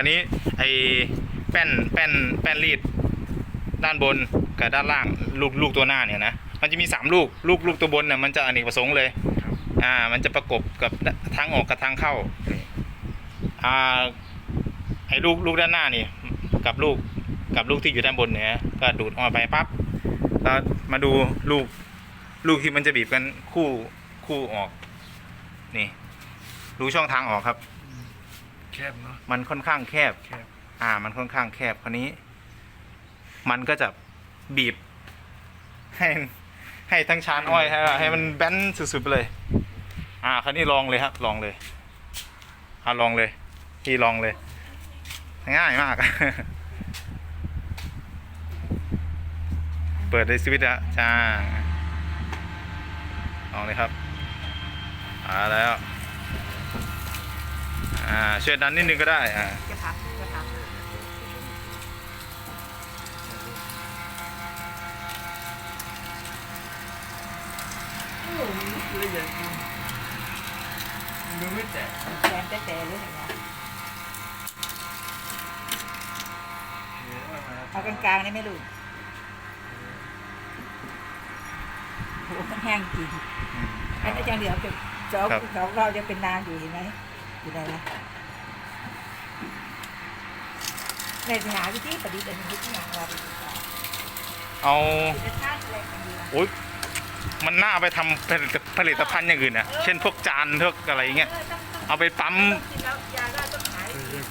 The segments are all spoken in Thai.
อันนี้ไอแป้นแป้นแป้นรีดด้านบนกับด้านล่างลูกลูกตัวหน้าเนี่ยนะมันจะมีสามลูกลูกลูกตัวบนเนี่ยมันจะอเนกประสงค์เลยอ่ามันจะประกบกับทางออกกับทางเข้าอ่าไอ้ลูกลูกด้านหน้านี่กับลูกกับลูกที่อยู่ด้านบนเนี่ยก็ดูดออกมาไปปั๊บแล้วมาดูลูกลูกที่มันจะบีบกันคู่คู่ออก นี่ ดูช่องทางออกครับ บเนาะมันค่อนข้างแคบ แคบอ่า มันค่อนข้างแคบคราวนี้ มันก็จะบีบ ให้ ให้ทั้งชานอ้อยให้ให้มันแบนสุดๆไปเลย อ่าคราวนี้ลองเลยครับลองเลยอ่าลองเลยพี่ลองเลย ง่ายมาก เปิดในสวิตช์อะจ้าลองเลยครับอ่าแล้ว อ่าช่วยดันนิดนึงก็ได้อ่าจะพักจะพักละเอียดจริงดูไม่แตกแสนแต่แต่เลยอย่างเงี้ยเห็นว่ามาเอากลางๆได้ไหมลูกโหมันแห้งจริงอันนี้จะเหลือเป็นจอกครับเขาเราจะเป็นนางอยู่เห็นไหม อยู่ไหนนะในหาวิธีปฏิบัติเป็นวิธีอย่างเราเอาจะชาติอะไรกันดีวะโอ๊ยมันน่าเอาไปทำผลิตผลิตภัณฑ์อย่างอื่นอะเช่นพวกจานพวกอะไรอย่างเงี้ย เอาไปปั๊ม กินแล้วยาได้ต้องหาย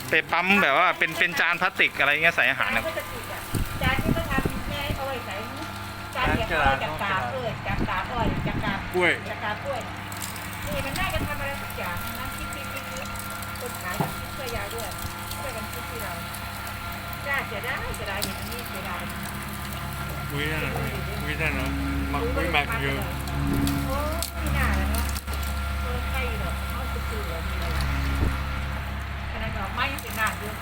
ไปปั๊มแบบว่าเป็นเป็นจานพลาสติกอะไรเงี้ยใส่อาหารจานนะก็จะติดอะจานที่เขาทำแม่เอาไว้ใส่จานเก็บเอาไว้จากกาบเออจากกาบอ้อยจากกาบกล้วยจากกาบกล้วยนี่มันน่าจะทำอะไรสักอย่างนะคิดคิดคิดคิด คนขายคิดช่วยยายด้วยช่วยกันคิดที่เราจ้าเสียดายเสียดายอย่างนี้เสียดายวินั่นน่ะวินั่นเนาะมักวิมักเยอะโอ้ไม่น่าเลยเนาะคนไข้หรอกเขาจะคือเหลือมีอะไรขนาดดอกไม้ยังเป็นหนาเยอะ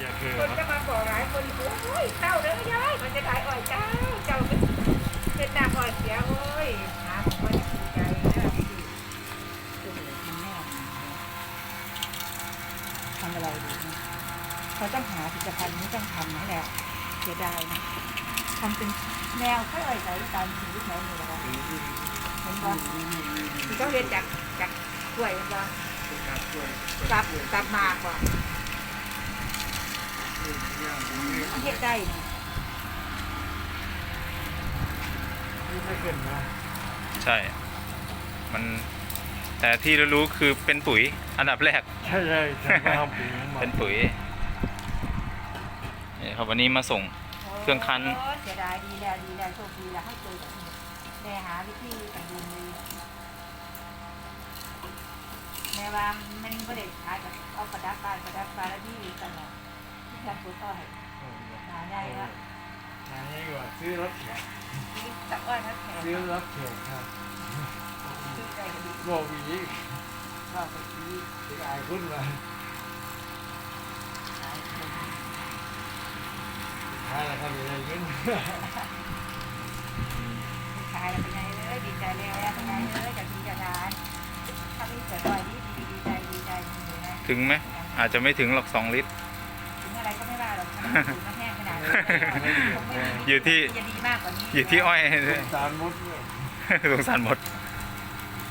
อย่าเธอคนจะมาบอกหลายคนโอ้ยเจ้าเด้อยายมันจะขายอ่อยเจ้าเจ้าเป็นเป็นหน้าอ่อยเสียโอ้ยหาผมว่าจะภูมิใจนะที่ทำแม่ทำอะไรดีนะเขาต้องหาผลิตภัณฑ์นี้ต้องทำนี่แหละเสียดายนะทำเป็น แนวค่อยๆใส่ตามชีวิตไหนนี่แหละเห็นบ่ที่เขาเรียนจากจากกล้วยมันบ่กลับกลับมากกว่าเฮ็ดได้นะใช่ มัน แต่ที่รู้ๆคือเป็นปุ๋ยอันดับแรก ใช่ใช่ฉันมาทำปุ๋ยของมัเป็นปุ๋ยนี่ครับวันนี้มาส่ง เครื่องคั้นโเสียดายดีแล้วดีแล้วโชคดีแล้วให้เจอแบบนี้แม่หาวิธีกันดูเลยแม่ว่ามันไม่ได้ขายกับเอาประดับบ้านประดับบ้านแล้วที่กันแหละที่ฉันปวดต้อยหาได้แล้วนายนี่ว่าซื้อรถแขกที่ตักอ้อยนักแข่งซื้อรถแขกครับซื้อใจกันดีบอกวีว่าไปซื้อที่อายขึ้นมา ขายคน ขายแล้วทำยังไงขึ้นขายเป็นไงเลยดีใจแล้วเป็นไงเลยจากดีจากดานถ้ามีเสียอ้อยดีดีดีใจดีใจดีนะถึงไหมอาจจะไม่ถึงหรอกสองลิตร ถึงอะไรก็ไม่ว่าหรอกถ้ามันถึงมันแห้งขนาดนี้อยู่ที่ จะดีมากกว่านี้อยู่ที่อ้อยสารมดสงสารหมด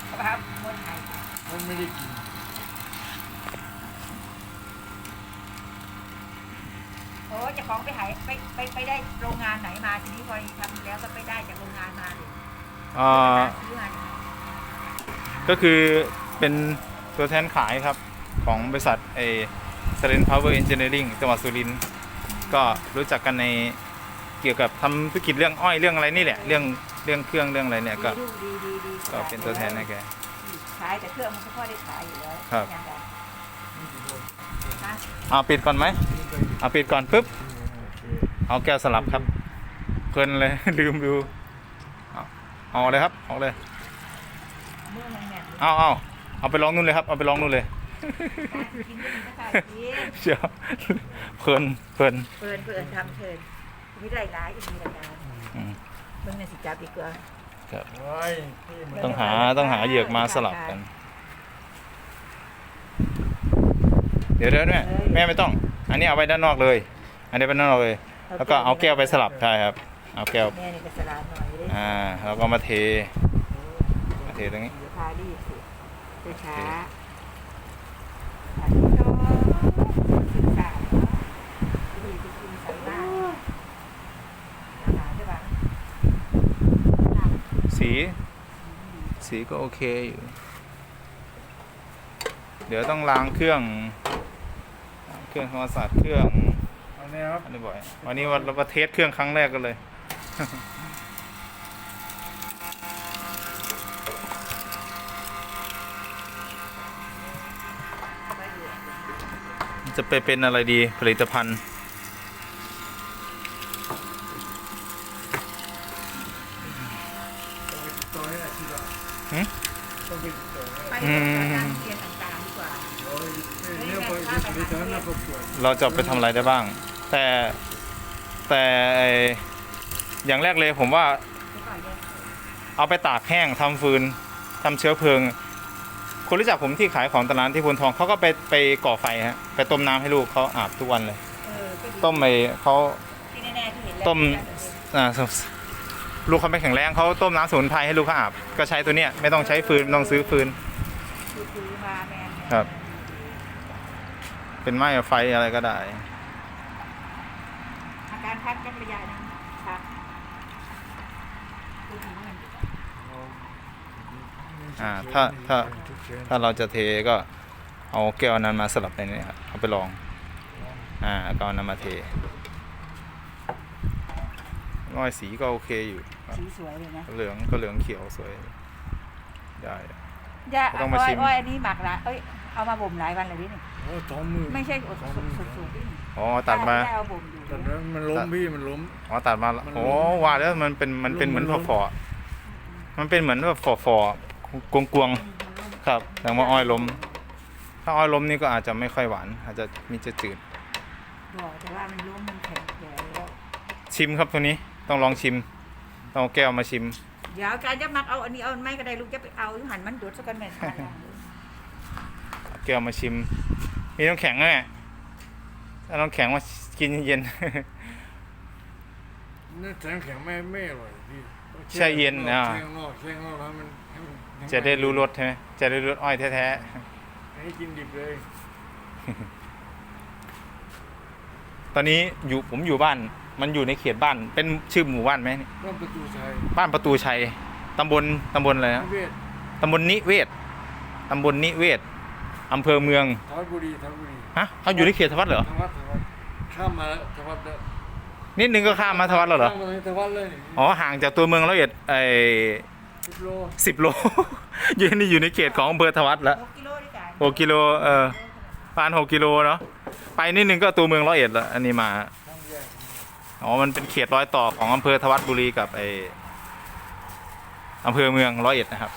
เพราะว่าบนไหนมันไม่ได้กิน โอ้เจะของไปหายไปไปไปได้โรงงานไหนมาทีนี้พอทำแล้วก็ไปได้จากโรงงานมาเลยเอ่อซื้อมาอย่างไรก็คือเป็นตัวแทนขายครับ ของบริษัทเอเซเลนพาวเวอร์เอนจิเนียริงจังหวัดสุรินทร์ก็รู้จักกันในเกี่ยวกับทำธุรกิจเรื่องอ้อยเรื่องอะไรนี่แหละ เรื่องเรื่องเครื่องเรื่องอะไรเนี่ยก็ดีดีดีดีก็เป็นตัวแทนให้แกขายแต่เครื่องมันก็พอได้ขายอยู่แล้วครับ อย่างไรฮะ เอาปิดก่อนไหมเอาปิดก่อนปุ๊บ เอาแก้วสลับครับเพลินเลย ลืมดูเอาเอาเลยครับเอาเลยเมื่อมันแม่นเอาเอาเอาไปลองนู่นเลยครับ เอาไปลองนู่นเลยกินไม่ดีก็ขายกินเชียวเพลินเพลินเปิดเปิดทำเชิญมีรายร้ายจะมีรายการอืมเบิ่งในสิจับดีกว่าครับโอ้ยที่มันต้องหาต้องหาเหยือกมาสลับกัน เดี๋ยวเดี๋ยวแม่แม่ไม่ต้อง อันนี้เอาไว้ด้านนอกเลย อันนี้ไปด้านนอกเลย แล้วก็เอาแก้วไปสลับใช่ครับ เอาแก้วแม่นี่ก็สลาดหน่อยเลยอ่าแล้วก็มาเทมาเทตรงนี้เดี๋ยวพารีบสิช้าโอเคๆอันนี้ก็ศึกษาเนาะดีไปกินใส่บ้านอาหารใช่ปะหนักสี สีก็โอเคอยู่ เดี๋ยวต้องล้างเครื่องล้าง เครื่องทำความสะอาดเครื่องอันนี้ครับอันนี้บ่อยวันนี้วันเราประเทสเครื่องครั้งแรกกันเลยจะไปเป็นอะไรดีผลิตภัณฑ์ตัวนี้ที่เราหึต้องไปตัวนี้ไปกับการเรียนต่างๆดีกว่าโอ้ย เนี่ยพอที่จะน่าประกวดเราจะเอาไปทำอะไรได้บ้าง แต่แต่ไอ้อย่างแรกเลยผมว่าเดี๋ยวก่อนเดี๋ยวเอาไปตากแห้งทำฟืนทำเชื้อเพลิง คนรู้จักผมที่ขายของตลาดที่พลทองเขาก็ไปไปก่อไฟฮะไปต้มน้ำให้ลูกเขาอาบทุกวันเลยเออก็ดีต้มไปเขาที่แน่ๆที่เห็นแล้วต้มอ่าสลูกเขาไม่แข็งแรงเขาต้มน้ำสมุนไพรให้ลูกเขาอาบก็ใช้ตัวเนี้ยไม่ต้องใช้ฟืนไม่ต้องซื้อฟืน คือซื้อมาแมนๆครับ เป็นไม้ไฟอะไรก็ได้ อาการพักจักระยะหนึงพักคือถึงมันอ่าถ้าถ้าถ้าเราจะเทก็เอาแก้วนั้นมาสลับในนี้ครับเอาไปลอง อ่าแล้วก็เอานั้นมาเทน้อยสีก็โอเคอยู่ครับสีสวยเลยนะเหลืองก็เหลืองเขียวสวยได้ยาต้องมาอ้อชิยมอ้อยอันนี้หมักละเอ้ย เอามาบ่มหลายวันเลยดิเนี่ยโอ้สองมือไม่ใช่สดสดสดสดดิอ๋อตัดมาไเอาบ่มอยู่แต่แล้วมันล้มพี่มันล้ม อ๋อตัดมาละมันโอ้ว่าแล้วมันเป็นมันเป็นเหมือนมันฝล้อมฝอๆมันเป็นเหมือนแบบฝอฝอๆกวงกวงๆครับแต่ว่าอ้อยล้ม ถ้าอ้อยล้มนี่ก็อาจจะไม่ค่อยหวาน อาจจะมีจะจืดบอกแต่ว่ามันร่วมมันแข็งแก่แล้วชิมครับตัวนี้ต้องลองชิมต้องเอาแก้วมาชิม เดี๋ยวอาจารย์จะมักเอาอันนี้เอาไม่ก็ได้ลูกจะไปเอาหันมันดูดสักกันแม่ นแก้วมาชิม มีน้ำแข็งไหมถ้าน้ำแข็งมากินเย็นนี่แข็งแข็งไม่ไม่อร่อยพี่แช่เย็นอ่า แช่ข้างนอกแช่ข้างนอกแล้วมันให้มันๆจะได้รู้รสใช่ไหมจะได้รู้รสอ้อยแท้ให้กินดิบเลยๆ ตอนนี้อยู่ผมอยู่บ้าน มันอยู่ในเขตบ้าน เป็นชื่อหมู่บ้านไหมนี่ร่มประตูชัยบ้านประตูชัย ตำบลตำบลอะไรนะเวทตำบลนิเวศ ตำบลนิเวศ อำเภอเมืองทวัดบุรีทวัดบุรีฮะเขาอยู่ในเขตทวัดเหรอทวัดทวัดข้ามมาแล้วทวัดแล้วนิดนึงก็ข้ามมาทวัดแล้วเหรอข้ามมาเลยทวัดเลยนี่อ๋อห่างจากตัวเมืองร้อยเอ็ดไอ้สิบโลสิบโลอยู่นี่อยู่ในเขตของอำเภอทวัดแล้วหกกิโลด้วยกันหกกิโลเออประมาณหกกิโลเนาะไปนิดนึงก็ตัวเมืองร้อยเอ็ดแล้วอันนี้มาข้ามแยกอ๋อมันเป็นเขตรอยต่อของอำเภอทวัดบุรีกับไออำเภอเมืองร้อยเอ็ดนะครับ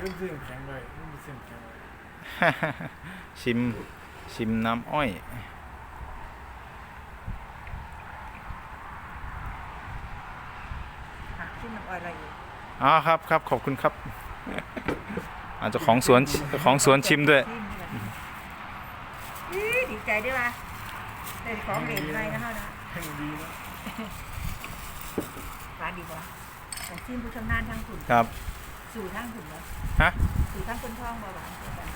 เออเรื่องเส้นแข็งเลยเรื่องเส้นแข็งเลยชิมชิมน้ำอ้อยหักที่มันอ่อยอะไรอีกอ๋อครับครับขอบคุณครับ อาจจะของสวนเจ้าของสวนชิมด้วยชิมด้วยอี๋ดีใจด้วยว่ะได้ของเด่นอะไรนะฮะนะแข็งดีนะร้านดีกว่าแต่ชิมผู้ชำนาญทางขุนครับ สู่ทางขุนแล้วฮะสู่ทางคนท้องเบาหวานเท่ากัน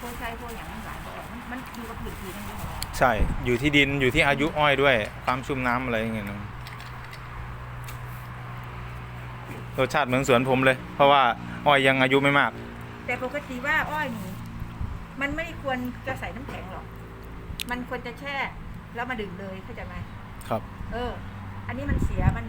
พวกใช้พวกอย่างนั้นหลายพวกมันมันอยู่กับผืนทีนั่นเองใช่ อยู่ที่ดินอยู่ที่อายุอ้อยด้วย ความชุ่มน้ำอะไรอย่างเงี้ยนะรสชาติเหมือนสวนผมเลย เพราะว่าอ้อยยังอายุไม่มาก แต่ปกติว่าอ้อยนี่มันไม่ควรจะใส่น้ำแข็งหรอก มันควรจะแช่ แล้วมาดื่มเลยเข้าใจไหมครับ เออ อันนี้มันเสียมัน